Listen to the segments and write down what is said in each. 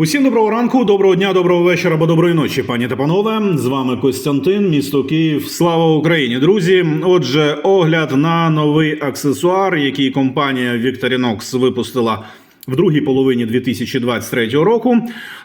Усім доброго ранку, доброго дня, доброго вечора або доброї ночі, пані та панове. З вами Костянтин, місто Київ. Слава Україні, друзі. Отже, огляд на новий аксесуар, який компанія Victorinox випустила в другій половині 2023 року.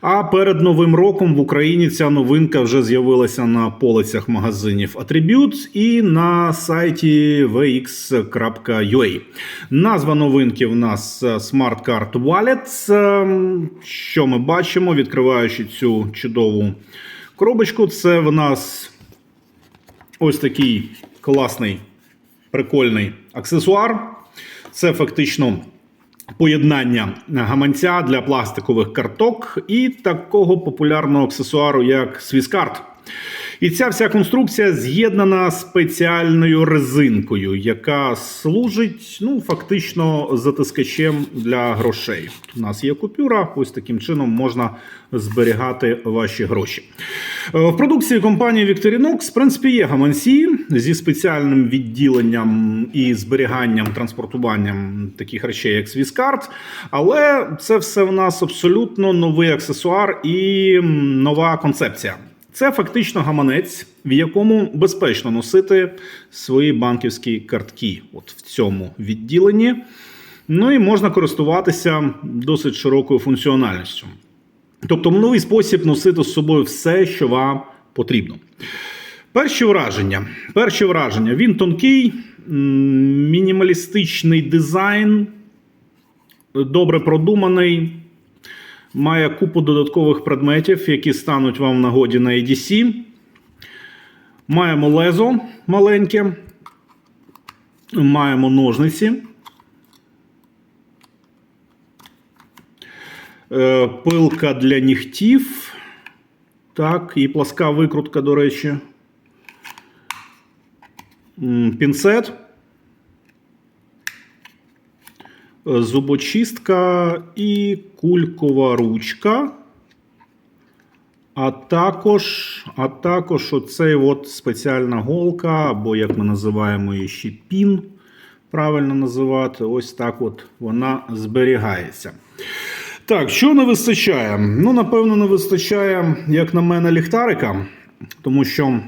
А перед новим роком в Україні ця новинка вже з'явилася на полицях магазинів Attribute і на сайті vx.ua. Назва новинки в нас е, Smart Card Wallet. Ем, Що ми бачимо, відкриваючи цю чудову коробочку, це в нас ось такий класний, прикольний аксесуар. Це фактично поєднання гаманця для пластикових карток і такого популярного аксесуару, як Swisscard. І ця вся конструкція з'єднана спеціальною резинкою, яка служить ну, фактично затискачем для грошей. У нас є купюра, ось таким чином можна зберігати ваші гроші. Е, В продукції компанії Victorinox, в принципі, є гаманці зі спеціальним відділенням і зберіганням, транспортуванням таких речей, як Swisscard, але це все в нас абсолютно новий аксесуар і нова концепція. Це фактично гаманець, в якому безпечно носити свої банківські картки, от в цьому відділенні. Ну і можна користуватися досить широкою функціональністю. Тобто, новий спосіб носити з собою все, що вам потрібно. Перші враження. Перші враження. Він тонкий, мінімалістичний дизайн, добре продуманий, має купу додаткових предметів, які стануть вам в нагоді на EDC. Маємо лезо маленьке, маємо ножниці. Е, Пилка для нігтів. Так, і пласка викрутка, до речі. Пінцет. Е, Зубочистка і кулькова ручка. А також, а також оцей от спеціальна голка, або як ми називаємо її ще пін, правильно називати, ось так от вона зберігається. Так, що не вистачає? Ну, напевно, не вистачає, як на мене, ліхтарика, тому що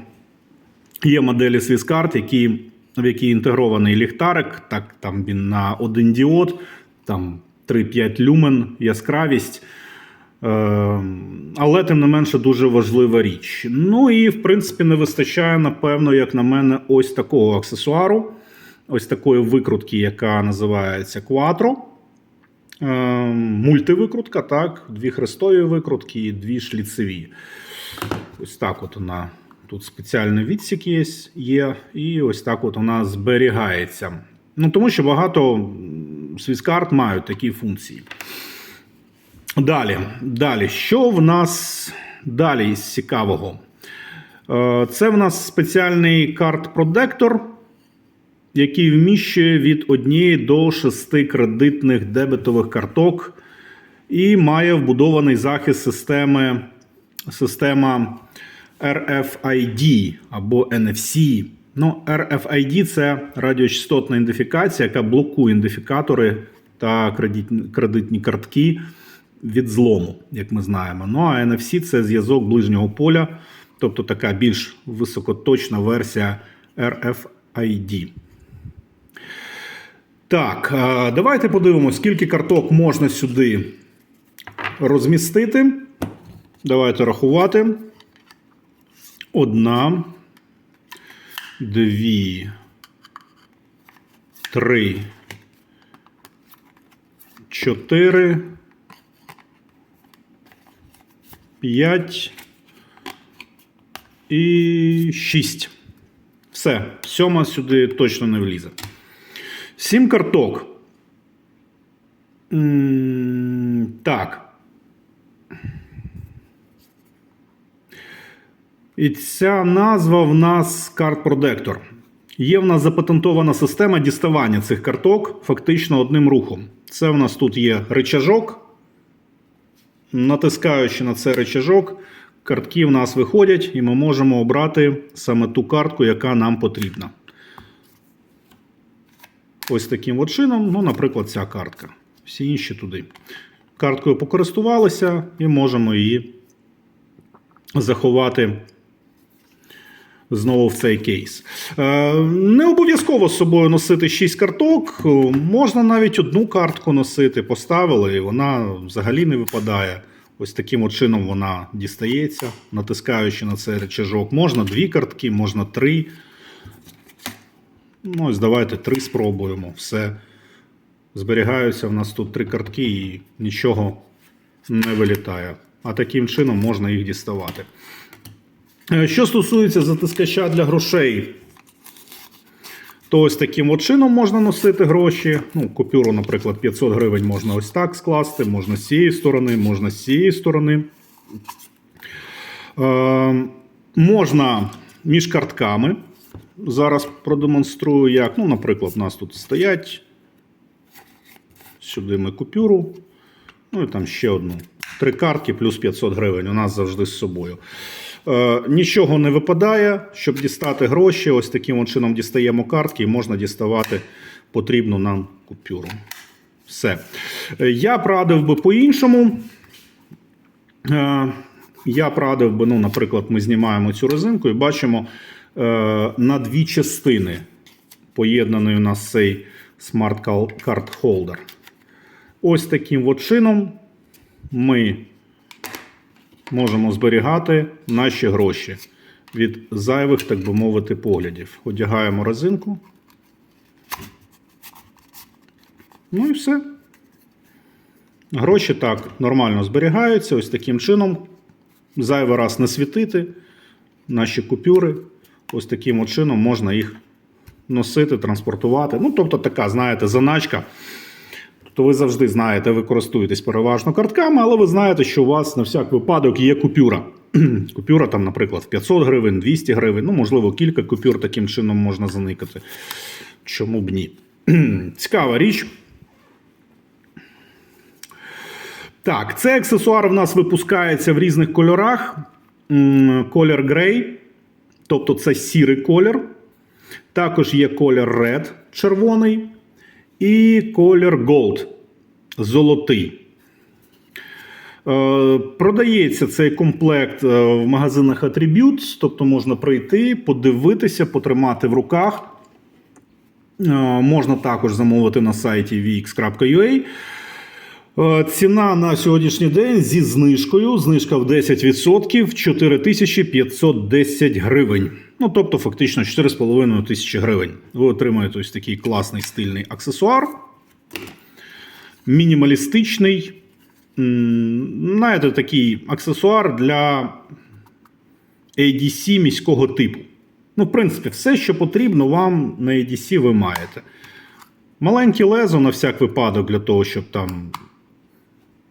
є моделі Swisscard, які, в які інтегрований ліхтарик, так там він на один діод, там 3-5 люмен, яскравість. Е, але, тим не менше, дуже важлива річ. Ну і, в принципі, не вистачає, напевно, як на мене, ось такого аксесуару, ось такої викрутки, яка називається Quattro. Е, Мультивикрутка, так, дві хрестові викрутки і дві шліцеві. Ось так от вона. Тут спеціальний відсік є, є, і ось так от вона зберігається. Ну, тому що багато Swisscard мають такі функції. Далі, далі, що в нас далі із цікавого? Е, Це в нас спеціальний карт-продектор, який вміщує від 1 до 6 кредитних дебетових карток і має вбудований захист системи, система RFID або NFC. Ну, RFID це радіочастотна ідентифікація, яка блокує ідентифікатори та кредитні, картки від злому, як ми знаємо. Ну а NFC це зв'язок ближнього поля, тобто така більш високоточна версія RFID. Так, давайте подивимося, скільки карток можна сюди розмістити. Давайте рахувати. Одна, дві, три, чотири, п'ять і шість. Все, сьома сюди точно не влізе. Сім карток. М, Так. І ця назва в нас карт Продектор. Є в нас запатентована система діставання цих карток фактично одним рухом. Це в нас тут є рычажок. Натискаючи на цей рычажок, картки в нас виходять, і ми можемо обрати саме ту картку, яка нам потрібна. Ось таким от чином, ну, наприклад, ця картка. Всі інші туди. карткою покористувалися і можемо її заховати знову в цей кейс. Е, Не обов'язково з собою носити 6 карток, можна навіть одну картку носити, поставили, і вона взагалі не випадає. Ось таким чином вона дістається, натискаючи на цей речажок. Можна дві картки, можна три. Ну, ось давайте три спробуємо. Все. Зберігаються в нас тут три картки і нічого не вилітає. А таким чином можна їх діставати. Е, Що стосується затискача для грошей, то ось таким от чином можна носити гроші. Ну, купюру, наприклад, 500 гривень можна ось так скласти, можна з цієї сторони, можна з цієї сторони. Е, можна між картками. Зараз продемонструю, як. Ну, наприклад, у нас тут стоять. Сюди ми купюру. Ну і там ще одну. Три картки плюс 500 гривень. У нас завжди з собою. Е, нічого не випадає, щоб дістати гроші. Ось таким чином дістаємо картки і можна діставати потрібну нам купюру. Все. Е, Я б радив би по-іншому. Е, Я б радив би, ну, наприклад, ми знімаємо цю резинку і бачимо на дві частини поєднаний у нас цей Holder. Ось таким от чином ми можемо зберігати наші гроші від зайвих, так би мовити, поглядів. Одягаємо резинку. Ну і все. Гроші так нормально зберігаються. Ось таким чином. Зайвий раз не світити наші купюри. Ось таким от чином можна їх носити, транспортувати. Ну, тобто, така, знаєте, заначка. Тобто ви завжди знаєте, ви користуєтесь переважно картками, але ви знаєте, що у вас на всяк випадок є купюра. купюра, там, наприклад, 500 гривень, 200 гривень, ну, можливо, кілька купюр таким чином можна заникати. Чому б ні? Цікава річ. Так, цей аксесуар в нас випускається в різних кольорах. Колір грей, тобто це сірий колір. Також є колір Red, червоний, і колір Gold, золотий. Е, Продається цей комплект е, в магазинах Attributes, тобто можна прийти, подивитися, потримати в руках. Е, Можна також замовити на сайті vx.ua. Е, Ціна на сьогоднішній день зі знижкою. Знижка в 10% 4510 гривень. Ну, тобто, фактично 4,5 тисячі гривень. Ви отримаєте ось такий класний стильний аксесуар. Мінімалістичний. Знаєте, такий аксесуар для ADC міського типу. Ну, в принципі, все, що потрібно вам на ADC, ви маєте. Маленьке лезо на всяк випадок для того, щоб там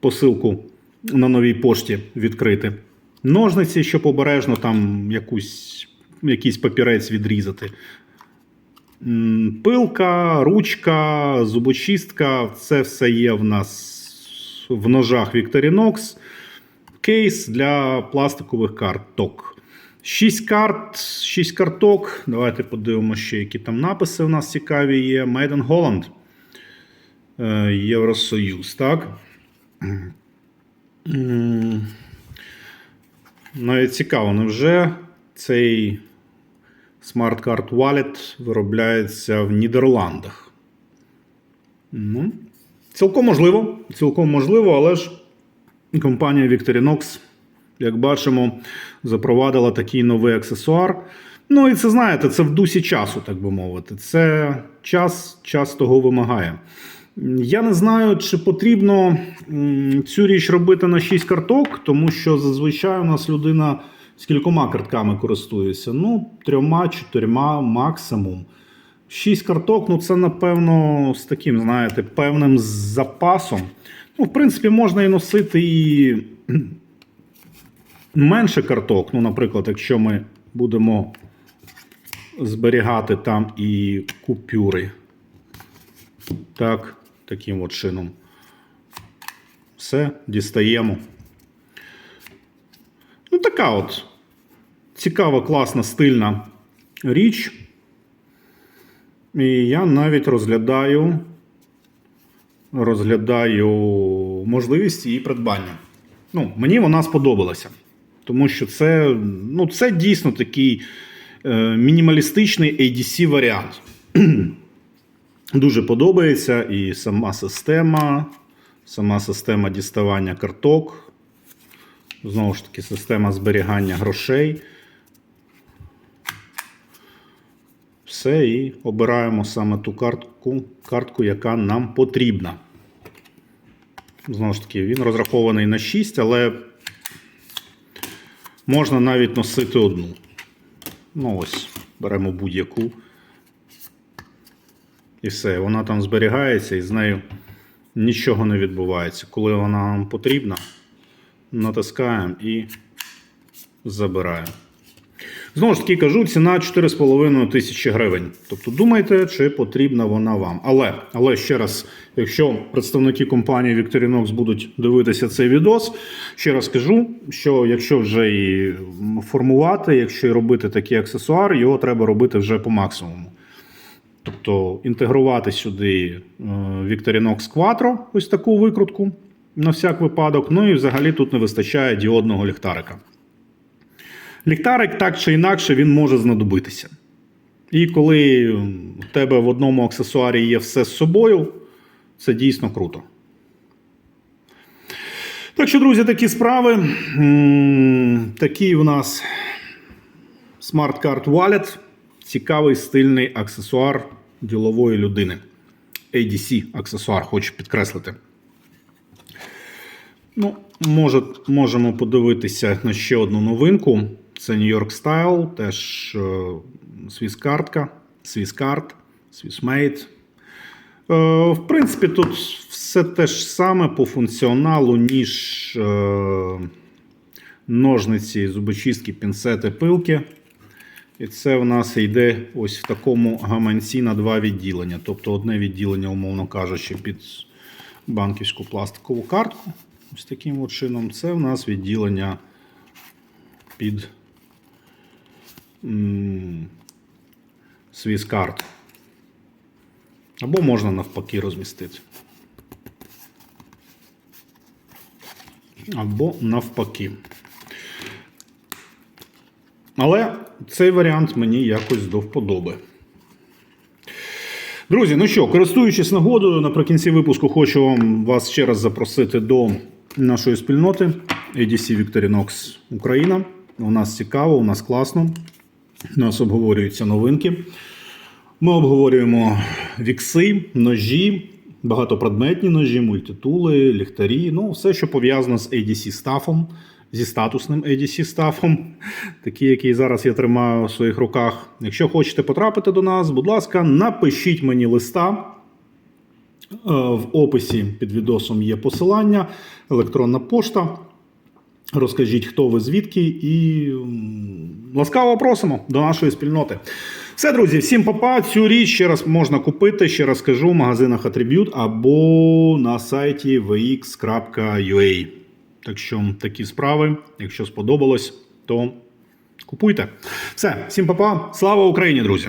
посилку на новій пошті відкрити. Ножниці, щоб обережно там якусь, якийсь папірець відрізати. Пилка, ручка, зубочистка це все є в нас в ножах Victorinox. Кейс для пластикових карток. 6 карт, 6 карток. Давайте подивимося, ще які там написи у нас цікаві є. Made in Holland. Е, Євросоюз, так? Навіть цікаво, невже цей Card Wallet виробляється в Нідерландах? Ну, цілком можливо, цілком можливо, але ж компанія Victorinox, як бачимо, запровадила такий новий аксесуар. Ну і це знаєте, це в дусі часу, так би мовити. Це час, час того вимагає. Я не знаю, чи потрібно цю річ робити на 6 карток, тому що зазвичай у нас людина з кількома картками користується. Ну, трьома, чотирма максимум. 6 карток, ну це напевно з таким, знаєте, певним запасом. Ну, в принципі, можна і носити і менше карток. Ну, наприклад, якщо ми будемо зберігати там і купюри. Так, таким от чином. Все, дістаємо. Ну, така от цікава, класна, стильна річ. І я навіть розглядаю. Розглядаю можливість її придбання. Ну, мені вона сподобалася. Тому що це, ну, це дійсно такий е, мінімалістичний ADC варіант. Дуже подобається і сама система, сама система діставання карток. Знову ж таки, система зберігання грошей. Все, і обираємо саме ту картку, картку, яка нам потрібна. Знову ж таки, він розрахований на 6, але можна навіть носити одну. Ну, ось, беремо будь-яку. І все, вона там зберігається, і з нею нічого не відбувається. Коли вона нам потрібна, натискаємо і забираємо. Знову ж таки кажу, ціна 4,5 тисячі гривень. Тобто думайте, чи потрібна вона вам. Але, але ще раз, якщо представники компанії Victorinox будуть дивитися цей відос, ще раз кажу, що якщо вже і формувати, якщо і робити такий аксесуар, його треба робити вже по максимуму. Тобто інтегрувати сюди е, Victorinox Quattro, ось таку викрутку на всяк випадок. Ну і взагалі тут не вистачає діодного ліхтарика. Ліхтарик так чи інакше він може знадобитися. І коли в тебе в одному аксесуарі є все з собою, це дійсно круто. Так що, друзі, такі справи. Такий у нас Card Wallet. Цікавий стильний аксесуар ділової людини. ADC аксесуар, хочу підкреслити. Ну, може, можемо подивитися на ще одну новинку. Це New York Style, теж Swiss картка, Swiss Card, Swiss Made. Е, в принципі, тут все те ж саме по функціоналу, ніж е, ножниці, зубочистки, пінцети, пилки. І це в нас йде ось в такому гаманці на два відділення. Тобто одне відділення, умовно кажучи, під банківську пластикову картку. Ось таким от чином. Це в нас відділення під Card. Або можна навпаки розмістити. Або навпаки. Але цей варіант мені якось до вподоби. Друзі, ну що, користуючись нагодою, наприкінці випуску хочу вам вас ще раз запросити до нашої спільноти ADC Victorinox Україна. У нас цікаво, у нас класно. У нас обговорюються новинки. Ми обговорюємо вікси, ножі, багатопредметні ножі, мультитули, ліхтарі. Ну, все, що пов'язано з ADC стафом, зі статусним ADC стафом, такий, який зараз я тримаю у своїх руках. Якщо хочете потрапити до нас, будь ласка, напишіть мені листа. Е, В описі під відосом є посилання, електронна пошта. Розкажіть, хто ви звідки, і ласкаво просимо до нашої спільноти. Все, друзі, всім папа. Цю річ ще раз можна купити, ще раз кажу, в магазинах Attribute або на сайті vx.ua. Так що такі справи, якщо сподобалось, то купуйте. Все, всім папа. Слава Україні, друзі!